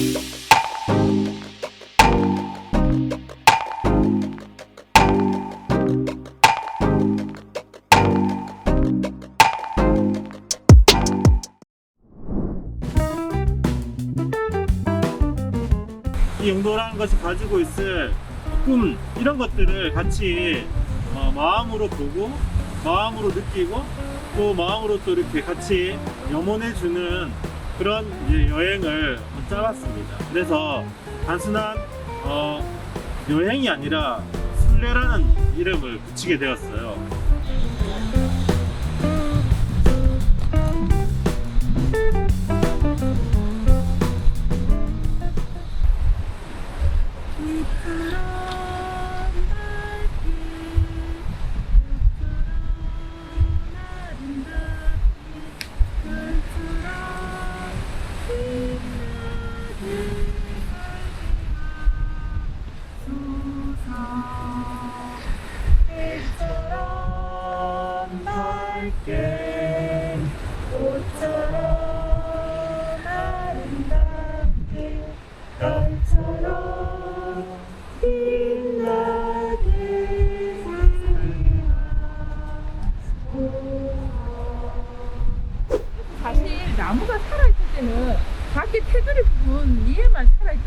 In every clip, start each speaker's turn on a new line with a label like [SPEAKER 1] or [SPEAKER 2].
[SPEAKER 1] 이 용도라는 것이 가지고 있을 꿈 이런 것들을 같이 어, 마음으로 보고 마음으로 느끼고 또 마음으로 또 이렇게 같이 염원해 주는 그런 여행을 짜봤습니다. 그래서 단순한 어, 여행이 아니라 순례라는 이름을 붙이게 되었어요.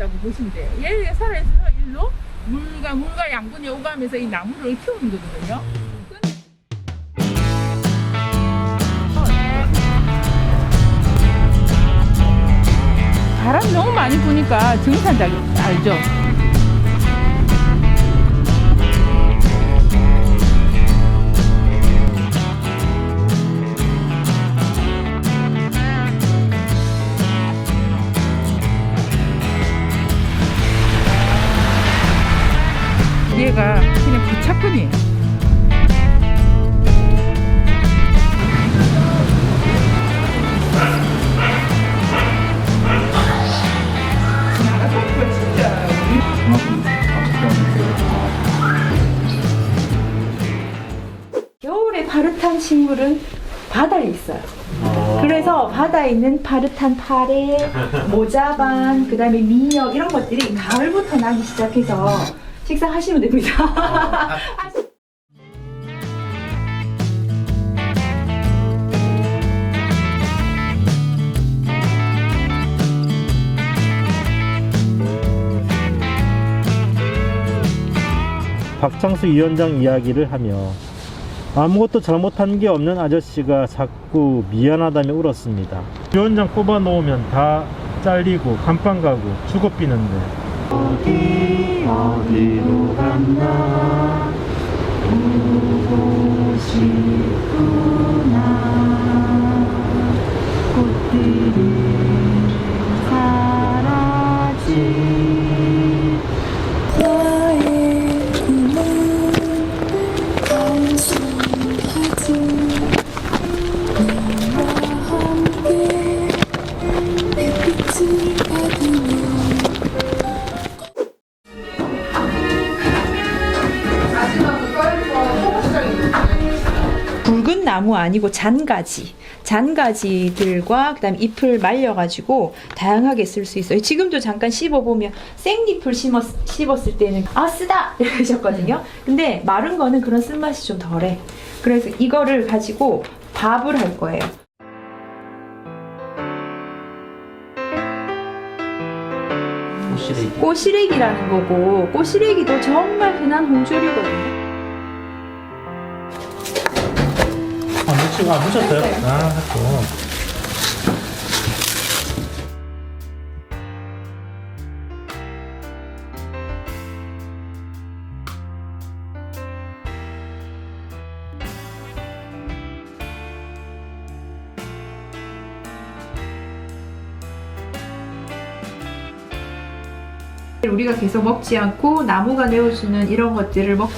[SPEAKER 2] 있다고 보시면 돼요. 얘가 살아있어서 일로 물과 물과 양분이 오가면서 이 나무를 키우는 거거든요. 바람 너무 많이 부니까 증산작 알죠?
[SPEAKER 3] 겨울에 파릇한 식물은 바다에 있어요. 그래서 바다에 있는 파릇한 파래, 모자반, 그 다음에 미역 이런 것들이 가을부터 나기 시작해서 식사하시면 됩니다.
[SPEAKER 1] 박창수 위원장 이야기를 하며 아무것도 잘못한 게 없는 아저씨가 자꾸 미안하다며 울었습니다. 위원장 꼽아 놓으면 다 잘리고 간판 가고 죽어비는데 어디 어디로 갔나
[SPEAKER 3] 나무 아니고 잔가지. 잔가지들과 그다음 잎을 말려가지고 다양하게 쓸 수 있어요. 지금도 잠깐 씹어보면 생잎을 심었, 씹었을 때는 아 쓰다 이러셨거든요. 근데 마른 거는 그런 쓴맛이 좀 덜해. 그래서 이거를 가지고 밥을 할 거예요. 꼬시래기라는 거고 꼬시래기도 정말 흔한 홍조류거든요.
[SPEAKER 1] 아, 묻히고, 아, 묻혔어요? 아, 했고.
[SPEAKER 3] 우리가 계속 먹지 않고 나무가 내어주는 이런 것들을 먹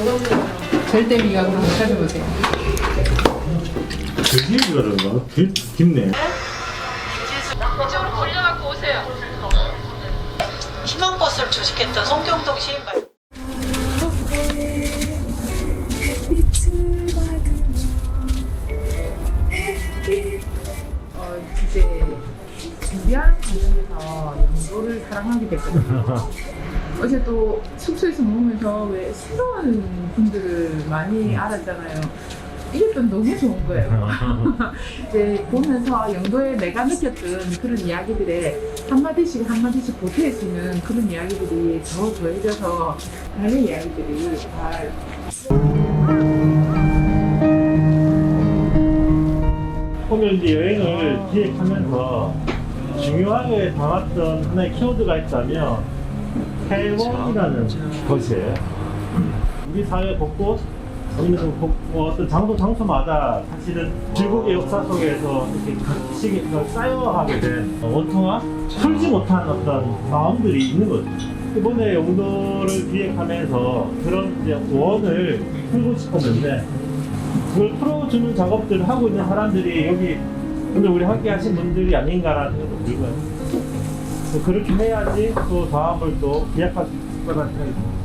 [SPEAKER 2] 절대 미각으로 찾아보세요.
[SPEAKER 1] 되게 그런가? 깊네.
[SPEAKER 2] 이쪽으로 돌려갖고 오세요.
[SPEAKER 4] 희망버스를 주식했던 송경동 시인발.
[SPEAKER 2] 어, 이제 준비하는 과정에서 연구를 영도를 사랑하게 됐거든요. 어제 또 숙소에서 먹으면서 왜 새로운 분들을 많이 알았잖아요. 또 너무 좋은 거예요. 이제 보면서 영도에 내가 느꼈던 그런 이야기들에 한마디씩 한마디씩 보태주는 그런 이야기들이 더 더해져서 다른 이야기들이 잘
[SPEAKER 1] 오늘 이제 여행을 기획하면서 중요하게 담았던 하나의 키워드가 있다면 해원이라는 것이에요. 우리 사회 곳곳 좀 곳- 어, 어떤 장소 장소마다 사실은 중국의 역사 속에서 이렇게 각시 쌓여가게 된 원통화 풀지 못한 어떤 마음들이 있는 거죠. 이번에 용도를 기획하면서 그런 이제 원을 풀고 싶었는데 그걸 풀어주는 작업들을 하고 있는 사람들이 여기 오늘 우리 함께 하신 분들이 아닌가라는 생각도 들고요. 또 그렇게 해야지 또 다음을 또 기약할 수 있을 거라는 생각이 듭니다.